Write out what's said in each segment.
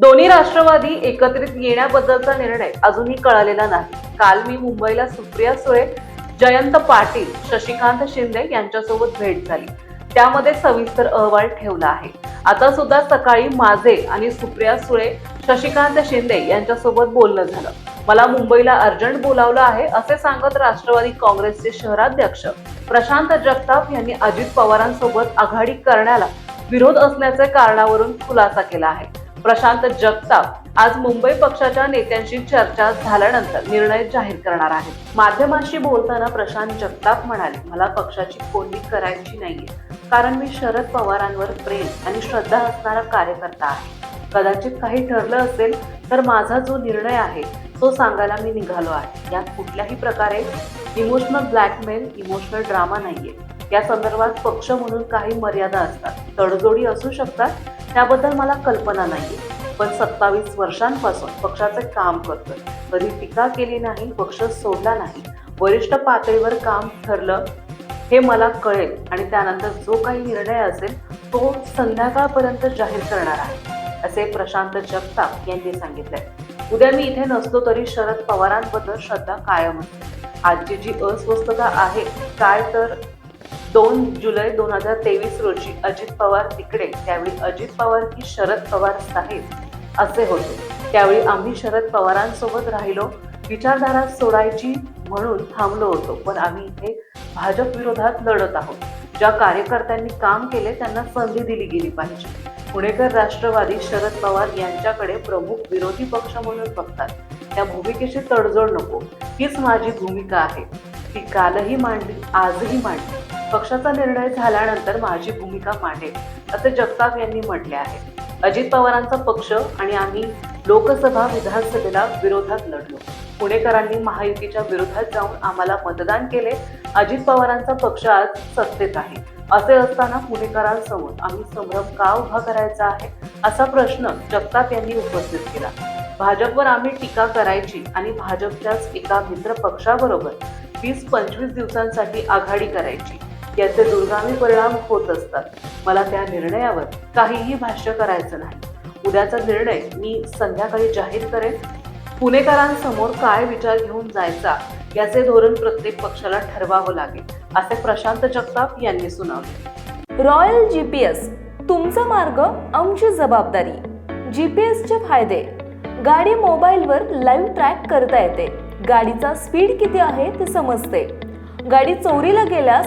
दोन्ही राष्ट्रवादी एकत्रित येण्याबद्दलचा निर्णय अजूनही कळालेला नाही. काल मी मुंबईला सुप्रिया सुळे जयंत पाटील शशिकांत शिंदे यांच्यासोबत भेट झाली. त्यामध्ये सविस्तर अहवाल ठेवला आहे. आता सुद्धा सकाळी माझे आणि सुप्रिया सुळे शशिकांत शिंदे यांच्यासोबत बोलणं झालं. मला मुंबईला अर्जंट बोलावलं आहे असे सांगत राष्ट्रवादी काँग्रेसचे शहराध्यक्ष प्रशांत जगताप यांनी अजित पवारांसोबत आघाडी करण्याला विरोध असल्याचे कारणावरून खुलासा केला आहे. प्रशांत जगताप आज मुंबई पक्षाच्या नेत्यांशी चर्चा झाल्यानंतर निर्णय जाहीर करणार आहेत. माध्यमांशी बोलताना प्रशांत जगताप म्हणाले मला पक्षाची कोंडी करायची नाहीये कारण मी शरद पवारांवर प्रेम आणि श्रद्धा असणारा कार्यकर्ता आहे. कदाचित काही ठरलं असेल तर माझा जो निर्णय आहे तो सांगायला मी निघालो आहे. यात कुठल्याही प्रकारे इमोशनल ब्लॅकमेल इमोशनल ड्रामा नाहीये. या संदर्भात पक्ष म्हणून काही मर्यादा असतात. तडजोडी असू शकतात. त्याबद्दल मला कल्पना नाही. पण सत्तावीस वर्षांपासून पक्षाचे काम करतोय. कधी टीका केली नाही पक्ष सोडला नाही. वरिष्ठ पातळीवर काम ठरलं हे मला कळेल. आणि त्यानंतर जो काही निर्णय असेल तो संध्याकाळपर्यंत जाहीर करणार आहे असे प्रशांत जगताप यांनी सांगितले उद्या मी इथे नसलो तरी शरद पवारांबद्दल श्रद्धा कायम असते. आजची जी अस्वस्थता आहे काय तर दोन जुलै दोन हजार तेवीस रोजी अजित पवार तिकडे त्यावेळी अजित पवार की शरद पवार साहेब असे होते. त्यावेळी आम्ही शरद पवारांसोबत राहिलो विचारधारा सोडायची म्हणून थांबलो होतो पण आम्ही इथे भाजप विरोधात लढत आहोत. ज्या कार्यकर्त्यांनी काम केले त्यांना संधी दिली गेली पाहिजे. पुणेकर राष्ट्रवादी शरद पवार यांच्याकडे प्रमुख विरोधी पक्ष म्हणून बघतात. त्या भूमिकेशी तडजोड नको. हीच माझी भूमिका आहे. ती कालही मांडली आजही मांडली. पक्षाचा निर्णय झाल्यानंतर माझी भूमिका मांडेल असे जगताप यांनी म्हटले आहे. अजित पवारांचा पक्ष आणि आम्ही लोकसभा विधानसभेला विरोधात लढलो. पुणेकरांनी महायुतीच्या विरोधात जाऊन आम्हाला मतदान केले. अजित पवारांचा पक्ष आज सत्तेत आहे. असे असताना पुणेकरांसमोर आम्ही संभ्रम का उभा करायचा आहे असा प्रश्न जगताप यांनी उपस्थित केला. भाजपवर आम्ही टीका करायची आणि भाजपच्याच एका मित्र पक्षाबरोबर वीस पंचवीस दिवसांसाठी आघाडी करायची. याचे दुर्गामी परिणाम होत असतात. मला त्या निर्णयावर काहीही भाष्य करायचं नाही. उद्याचा निर्णय मी संध्याकाळी जाहीर करेन. पुणेकरांसमोर काय विचार घेऊन जायचा याचे धोरण प्रत्येक पक्षाला ठरवावं लागेल असे प्रशांत जगताप यांनी सुनावले. रॉयल जी पी एस तुमचा मार्ग आमची जबाबदारी. जी पी एसचे फायदे. गाडी मोबाईलवर लाईव्ह ट्रॅक करता येते. गाडीचा स्पीड किती आहे ते समजते. गाडी चोरीला गेल्यास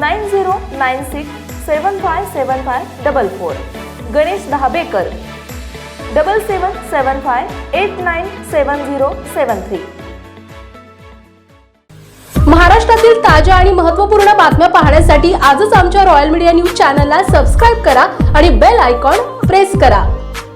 nine zero nine six seven five seven five double four Ganesh Dahabekar double seven seven five eight nine seven zero seven three महाराष्ट्रातील ताज्या आणि महत्त्वपूर्ण बातम्या पाहण्यासाठी आजच आमच्या रॉयल मीडिया न्यूज चॅनलला सबस्क्राईब करा आणि बेल आयकॉन प्रेस करा